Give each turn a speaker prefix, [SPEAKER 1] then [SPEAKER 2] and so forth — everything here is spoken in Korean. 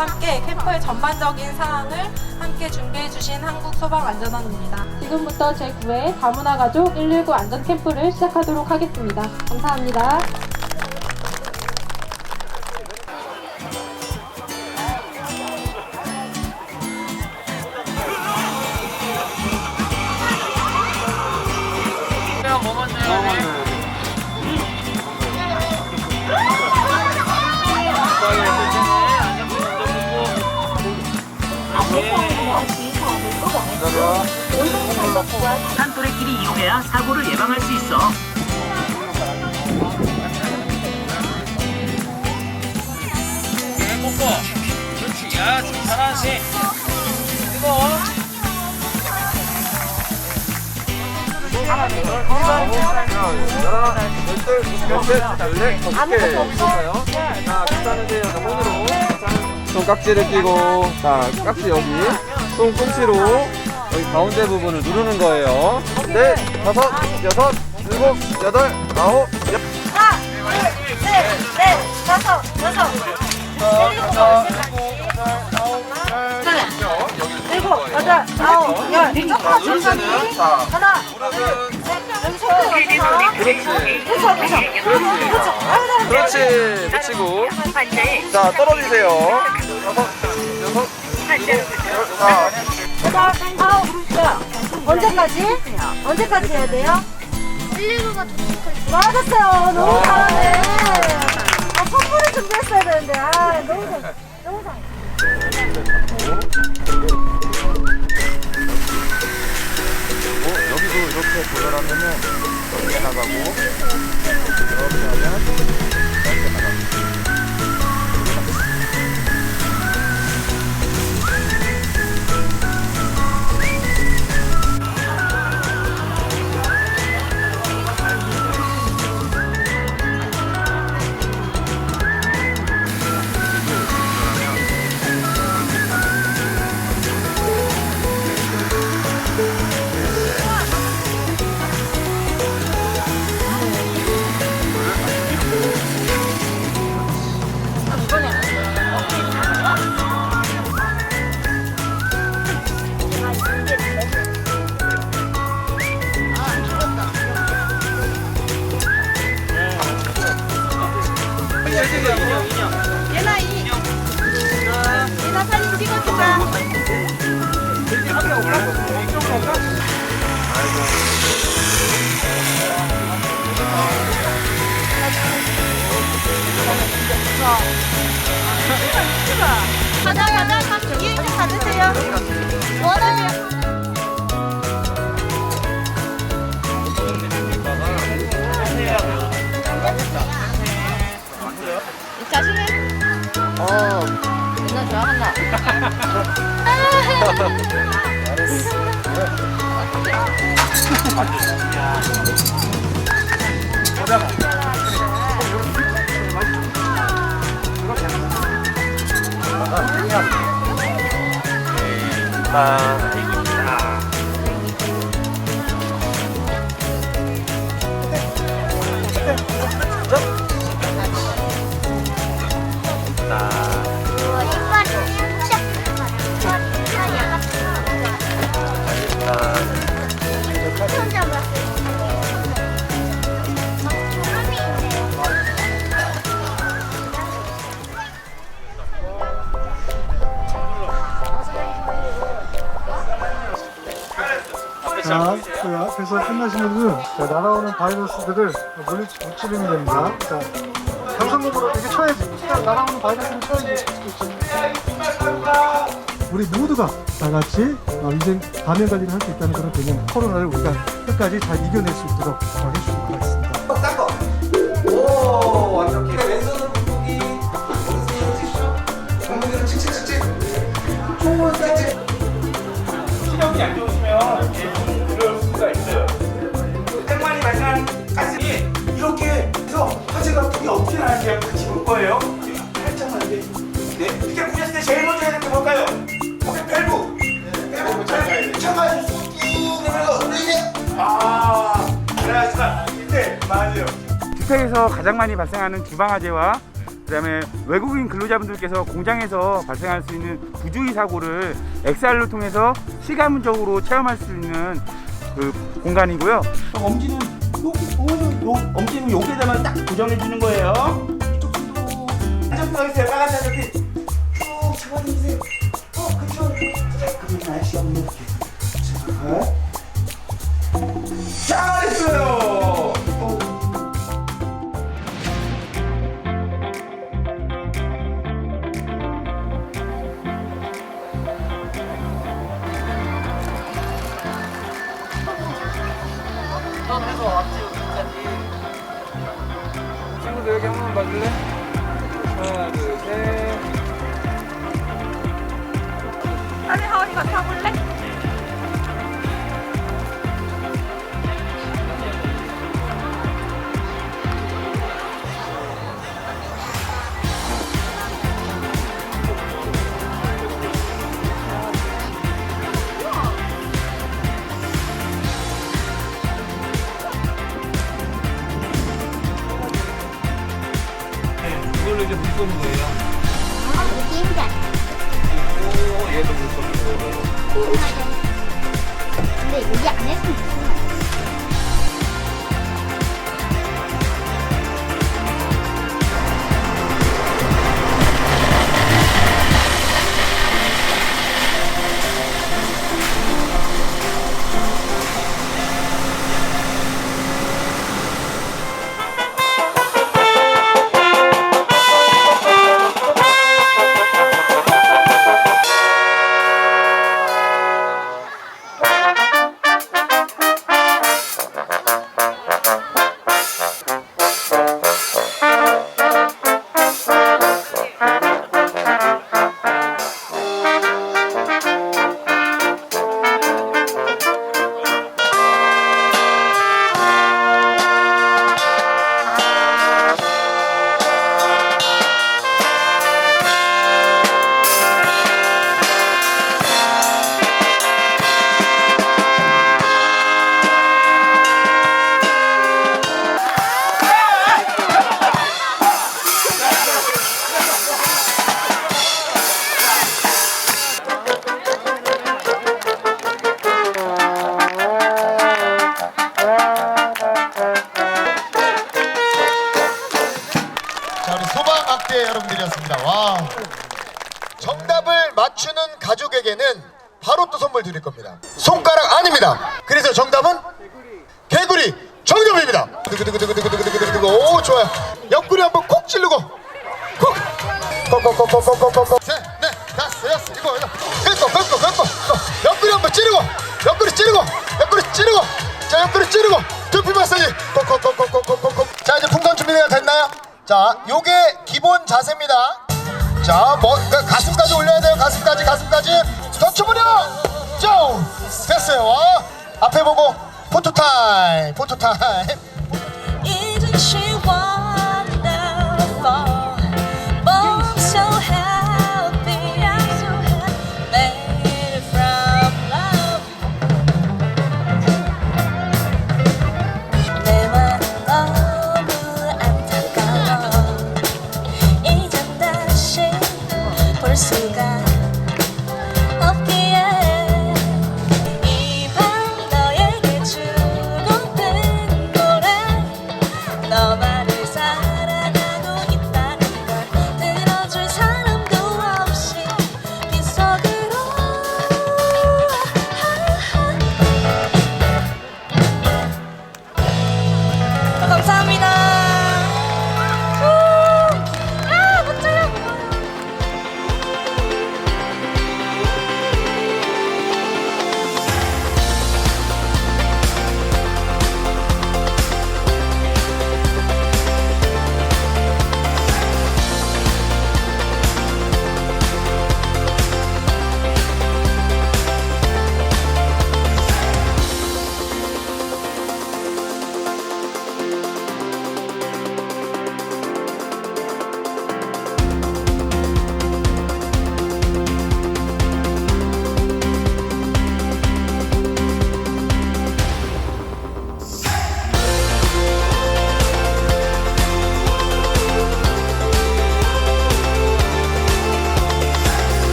[SPEAKER 1] 함께 캠프의 전반적인 사항을 함께 준비해 주신 한국소방안전원입니다.
[SPEAKER 2] 지금부터 제9회 다문화 가족 119 안전 캠프를 시작하도록 하겠습니다. 감사합니다.
[SPEAKER 3] 산토레끼리 이용해야 사고를 예방할 수 있어. 뽀뽀. 그렇지. 야, 좀 잘하지. 뜨거워.
[SPEAKER 4] 손깍지를 끼고, 자, 깍지 여기, 손꿈치로 여기 가운데 부분을 누르는 거예요. 넷, 다섯, 여섯, 일곱, 여덟, 아홉, 열.
[SPEAKER 5] 하나, 둘, 셋, 넷, 다섯, 여섯, 일곱, 여덟, 아홉, 열. 조금만 천천히.
[SPEAKER 4] 자,
[SPEAKER 5] 하나, 여기 손 여기서.
[SPEAKER 4] 그렇지.
[SPEAKER 5] 그렇죠, 그렇죠. 그렇죠. 아유,
[SPEAKER 4] 그렇지. 붙이고. 자, 떨어지세요. 다섯, 여섯, 일곱, 자,
[SPEAKER 5] 여덟, 아홉, 열. 언제까지? 언제까지 해야 돼요?
[SPEAKER 6] 119가 도착할
[SPEAKER 5] 맞았어요. 너무 잘하네. 아, 선물을 준비했어야 되는데. 아, 너무 잘. 너무 잘.
[SPEAKER 4] 어, 여기도 이렇게 조절하면은 이렇게 나가고 이렇게 하면
[SPEAKER 5] 가자
[SPEAKER 6] 가자
[SPEAKER 5] 좀 받으세요.
[SPEAKER 6] 원하면 자신해
[SPEAKER 4] 어,
[SPEAKER 6] 맨날 좋아한다 이빨
[SPEAKER 7] 그 앞에서 끝나신 분은 자, 날아오는 바이러스들을 물리, 물리치면 됩니다. 자, 경상도로 이렇게 쳐야지. 자, 날아오는 바이러스를 쳐야지. 우리 모두가 다 같이 어, 이제 감염 관리를 할 수 있다는 그런 개념, 코로나를 우리가 끝까지 잘 이겨낼 수 있도록 것 같습니다.
[SPEAKER 8] 주택에서 가장 많이 발생하는 주방화재와 그다음에 외국인 근로자분들께서 공장에서 발생할 수 있는 부주의 사고를 XR을 통해서 시간적으로 체험할 수 있는 그 공간이고요. 엄지는 여기 보면 요 엄지는 여기에다만 딱 고정해 주는 거예요. 이쪽도 안전 서 있어요. 빨간 자석이 쭉 잡아주세요.
[SPEAKER 4] 친구들 여기 한 번만 봐줄래? 하나 둘셋
[SPEAKER 1] 빨리 하은이가 타볼래?
[SPEAKER 6] 근데 여기 안
[SPEAKER 9] 정답을 맞추는 가족에게는 바로 또 선물 드릴 겁니다. 손가락 아닙니다. 그래서 정답은 개구리 정답입니다. 오, 좋아요. 콕. 콕. 콕콕콕콕콕콕콕. 셋, 넷, 다섯, 여섯, 일곱, 여덟. 긁고, 긁고, 긁고. 옆구리 한번. 옆구리 찌르고. 옆구리 찌르고. 자, 옆구리 찌르고. 두피 마사지. 콕콕콕콕콕콕콕. 자, 이제 풍선 준비가 됐나요? 자, 요게 기본 자세입니다. 자, 뭐, 그 가슴까지 올려야 돼요. 가슴까지, 가슴까지. 더 쳐버려! 쭉! 됐어요. 앞에 보고, 포토타임, 포토타임.